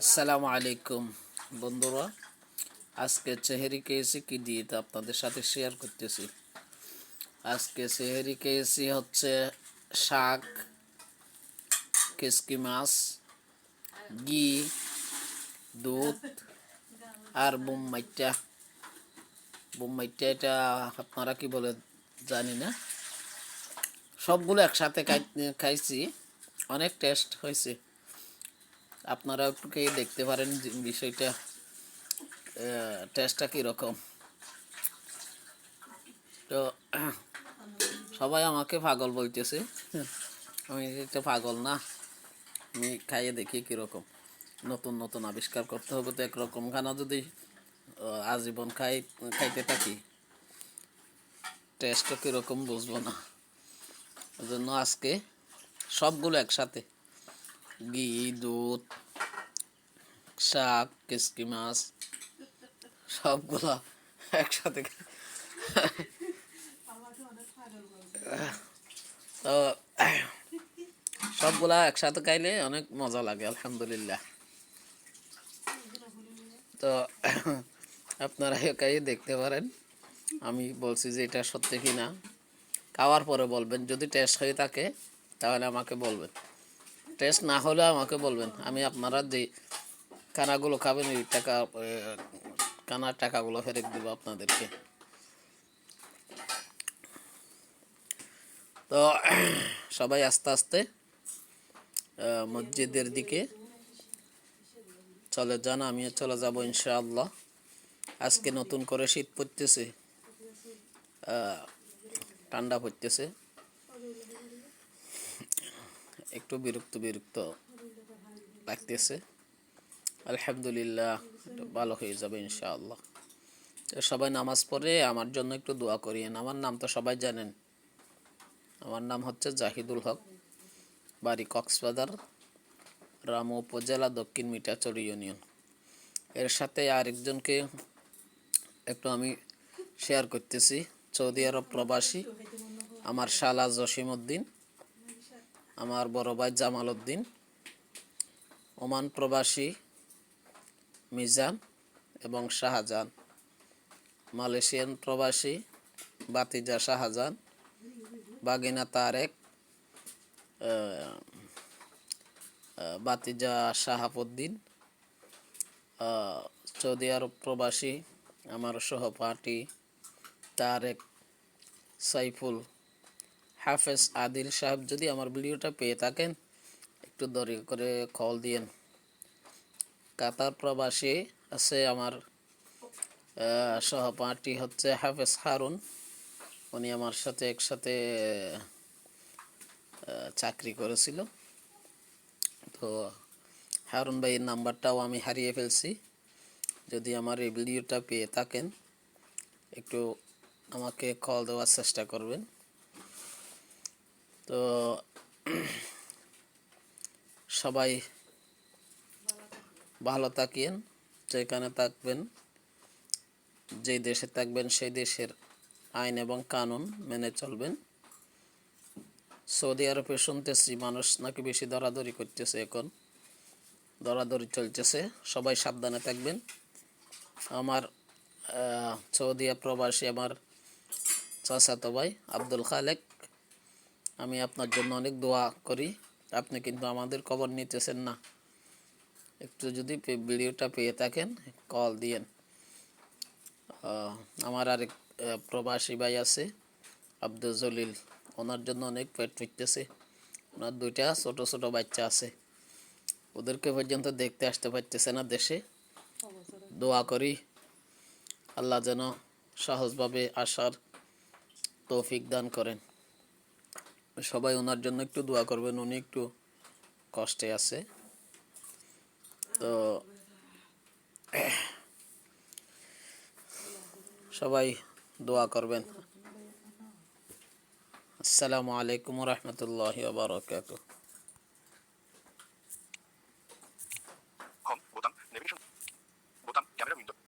আসসালামু আলাইকুম বন্ধুরা। আজকে চেহারি খেয়েছি কি দিয়ে আপনাদের সাথে শেয়ার করতেছি। আজকে চেহারি খেয়েছি হচ্ছে শাক, কেসকি মাছ, ঘি, দুধ আর বোম্মাইটা বোম্মাইটা এটা আপনারা কি বলে জানি না। সবগুলো একসাথে খাইছি, অনেক টেস্ট হয়েছে। আপনারা একটু দেখতে পারেন বিষয়টা টেস্টটা কীরকম। তো, সবাই আমাকে পাগল বলতেছে। আমি এটা পাগল না। আমি খাইয়ে দেখি কীরকম। নতুন নতুন আবিষ্কার করতে হবে তো একরকম। খানা যদি আজীবন খাই, খাইতে থাকি, টেস্টটা কীরকম বুঝব না। ওই জন্য আজকে সবগুলো একসাথে। ঘি দুধ শাক, কেসকি মাছ, সবগুলা একসাথে তো, সবগুলা একসাথে খাইলে অনেক মজা লাগে, আলহামদুলিল্লাহ। তো আপনারা খাইয়ে দেখতে পারেন। আমি বলছি যে এটা সত্যি কি না খাওয়ার পরে বলবেন, যদি টেস্ট হয়ে থাকে, তাহলে আমাকে বলবেন। টেস্ট না হলে আমাকে বলবেন। আমি আপনারা যে কানাগুলো খাবেন ওই টাকা কানার টাকাগুলো ফেরত দেবো আপনাদেরকে। তো সবাই আস্তে আস্তে মসজিদের দিকে চলে যান, আমিও চলে যাব ইনশাআল্লাহ। আজকে নতুন করে শীত পড়তেছে ঠান্ডা পড়তেছে। একটু বিরক্ত বিরক্ত লাগতেছে। আলহামদুলিল্লাহ ভালো হয়ে যাবে ইনশাআল্লাহ। সবাই নামাজ পড়ে, আমার জন্য একটু দোয়া করিয়েন। আমার নাম তো সবাই জানেন। আমার নাম হচ্ছে জাহিদুল হক, বাড়ি কক্সবাজার, রামু উপজেলা, দক্ষিণ মিঠাচড়ি ইউনিয়ন। এর সাথে আরেকজনকে একটু আমি শেয়ার করতেছি, সৌদি আরব প্রবাসী, আমার শালা জসিম উদ্দিন আমার বড় ভাই জামাল উদ্দিন ওমান প্রবাসী মিজান এবং শাহজাহান, মালয়েশিয়ান প্রবাসী বাতিজা শাহজাহান, বাগিনা তারেক বাতিজা শাহাবুদ্দিন সৌদি আরব প্রবাসী আমার সহপাঠী তারেক সাইফুল হাফেজ আদিল সাহেব যদি আমার ভিডিওটা পেয়ে থাকেন, একটু দরি করে কল দিয়েন। কাতার প্রবাসী আছে আমার সহপাঠী হচ্ছে হাফেজ হারুন। উনি আমার সাথে একসাথে চাকরি করেছিল। তো হারুন ভাইয়ের নাম্বারটাও আমি হারিয়ে ফেলছি। যদি আমার এই ভিডিওটা পেয়ে থাকেন, একটু আমাকে কল দেওয়ার চেষ্টা করবেন। তো সবাই ভালো থাকিয়েন যেখানে থাকবেন যে দেশে থাকবেন সেই দেশের আইন এবং কানুন মেনে চলবেন। সৌদি আরবে শুনতেছি মানুষ নাকি বেশি দরাদরি করতেছে এখন। দরাদরি চলতেছে সবাই সাবধানে থাকবেন। আমার আহ, সৌদি আরব প্রবাসী আমার চাচাতো ভাই আব্দুল খালেক আমি আপনার জন্য অনেক দোয়া করি। আপনি কিন্তু আমাদের খবর নিতেছেন না। একটু যদি ভিডিওটা পেয়ে থাকেন, কল দিয়েন। আমার আরেক প্রবাসী ভাই আছে, আব্দুল জলিল। ওনার জন্য অনেক পেট ফিরতেছে ওনার দুইটা ছোট ছোট বাচ্চা আছে। ওদেরকে পর্যন্ত দেখতে আসতে পারতেছে না দেশে। দোয়া করি। আল্লাহ যেন সহজভাবে আসার তৌফিক দান করেন। সবাই ওনার জন্য একটু দোয়া করবেন, উনি একটু কষ্টে আছে। তো সবাই দোয়া করবেন। আসসালামু আলাইকুম রহমতুল্লাহ বারকাতুহ।